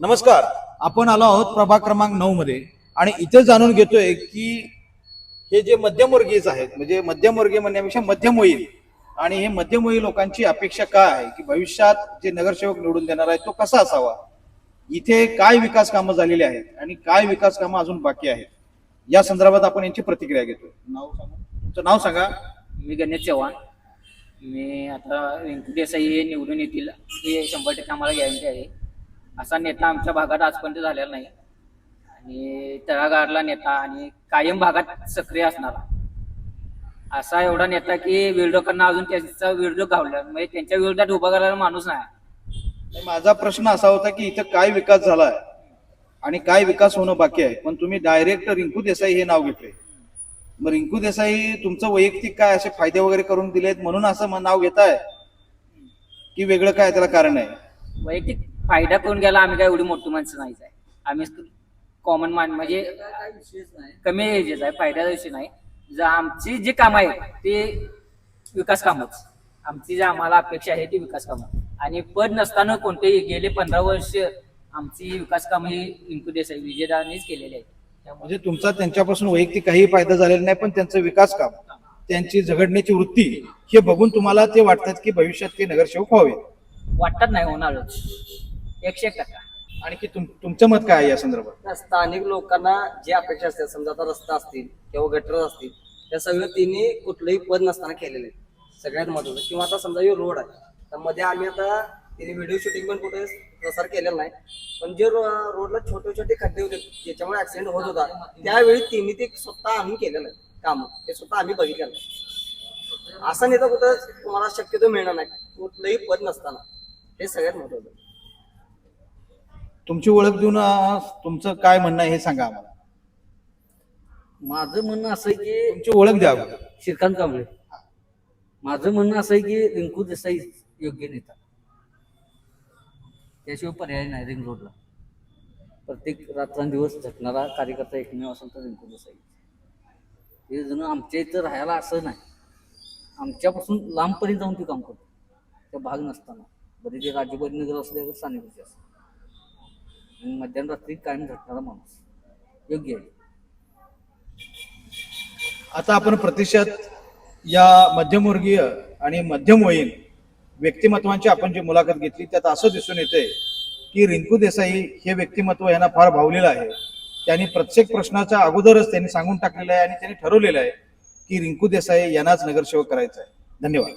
नमस्कार. आपण आलो आहोत प्रभाग क्रमांक नऊ मध्ये. आणि इथे जाणून घेतोय की हे जे मध्यमवर्गीयच आहेत म्हणजे मध्यमवर्गीय म्हणण्यापेक्षा मध्यमवयीन आणि हे मध्यमवयीन लोकांची अपेक्षा काय आहे? की भविष्यात जे नगरसेवक निवडून देणार आहे तो कसा असावा? इथे काय विकास कामं झालेली आहेत आणि काय विकास कामं अजून बाकी आहेत? या संदर्भात आपण यांची प्रतिक्रिया घेतोय. नाव सांगा. तुमचं नाव सांगा. मी गणेश चव्हाण. मी आता व्यंकटेश देसाई हे निवडून येतील. हे शंभर टक्के आम्हाला गॅरंटी आहे. असा नेता आमच्या भागात आजपर्यंत झालेला नाही. आणि तळागाळातला नेता आणि कायम भागात सक्रिय असणारा. असा एवढा नेता की विरोधकांना अजून त्याचा विरोध गावला. म्हणजे त्यांच्या विरोधात उभा करायला माणूस नाही. माझा प्रश्न असा होता की इथं काय विकास झालाय? आणि काय विकास होणं बाकी आहे? पण तुम्ही डायरेक्ट रिंकू देसाई हे नाव घेतले मग रिंकू देसाई तुमचं वैयक्तिक काय असे फायदे वगैरे करून दिलेत म्हणून असं म- नाव घेताय? की वेगळं काय त्याला कारण आहे? वैयक्तिक फायदा करून गेला? आम्ही काय एवढी मोठी माणसं नाहीच आहे आम्ही कॉमन मान म्हणजे कमी एजेस आहे फायद्याचा विषय नाही. जर आमची जी कामं आहेत ते विकास कामच. आमची जी आम्हाला अपेक्षा आहे ती विकास कामं. आणि पद नसताना कोणतेही गेले पंधरा वर्ष आमची विकास कामं ही रिंकू देसाई विजयदानीच केलेली आहेत. त्यामुळे म्हणजे तुमचा त्यांच्यापासून वैयक्तिक काही फायदा झालेला नाही पण त्यांचं विकास काम त्यांची झगडण्याची वृत्ती हे बघून तुम्हाला ते वाटतात की भविष्यात ते नगरसेवक व्हावे वाटत नाही होणारच एकशे एक टक्का. आणि की तुम- तुमचं मत काय आहे या संदर्भात? स्थानिक लोकांना जे अपेक्षा असतात समजा आता रस्ता असतील किंवा गटर असतील त्या सगळं तिने कुठलंही पद नसताना केलेले आहेत. सगळ्यात महत्वाचं किंवा आता समजा हे रोड आहे तर मध्ये आम्ही आता तिने व्हिडिओ शूटिंग पण कुठे प्रसार केलेला नाही पण जे रो- रोडला छोटे छोटे खड्डे होते ज्याच्यामुळे ऍक्सिडेंट होत होता त्यावेळी तिने ते स्वतः आम्ही केलेलं आहे काम. ते स्वतः आम्ही बघितलेलं आहे. असा नेता कुठं तुम्हाला शक्यतो मिळणार नाही. कुठलंही पद नसताना. हे सगळ्यात महत्वाचं तुमची ओळख देऊन तुमचं काय म्हणणं आहे हे सांगा आम्हाला. माझं म्हणणं असं आहे की तुमची ओळख द्या अगोदर. श्रीकांत कांबळे. माझं म्हणणं असं आहे की रिंकू देसाई योग्य नेता. त्याशिवाय पर्याय नाही रिंग रोडला. प्रत्येक रात्रंदिवस झटणारा कार्यकर्ता एकमेव असेल तर रिंकू देसाई. हे जण आमच्या इथं राहायला असं नाही. आमच्यापासून लांबपर्यंत जाऊन ते काम करतो त्या भाग नसताना. बरे ते नगर असले तर सानेगुरचे असं आणि मध्यरात्री कायम झटणारा माणूस? योग्य आहे. आता आपण प्रतिशत या मध्यमवर्गीय आणि मध्यमवयीन व्यक्तिमत्वांची आपण जी मुलाखत घेतली त्यात असं दिसून येते की रिंकू देसाई हे व्यक्तिमत्व यांना फार भावलेलं आहे. त्यांनी प्रत्येक प्रश्नाच्या अगोदरच त्यांनी सांगून टाकलेलं आहे आणि त्यांनी ठरवलेलं आहे की रिंकू देसाई यांनाच नगरसेवक करायचं आहे धन्यवाद.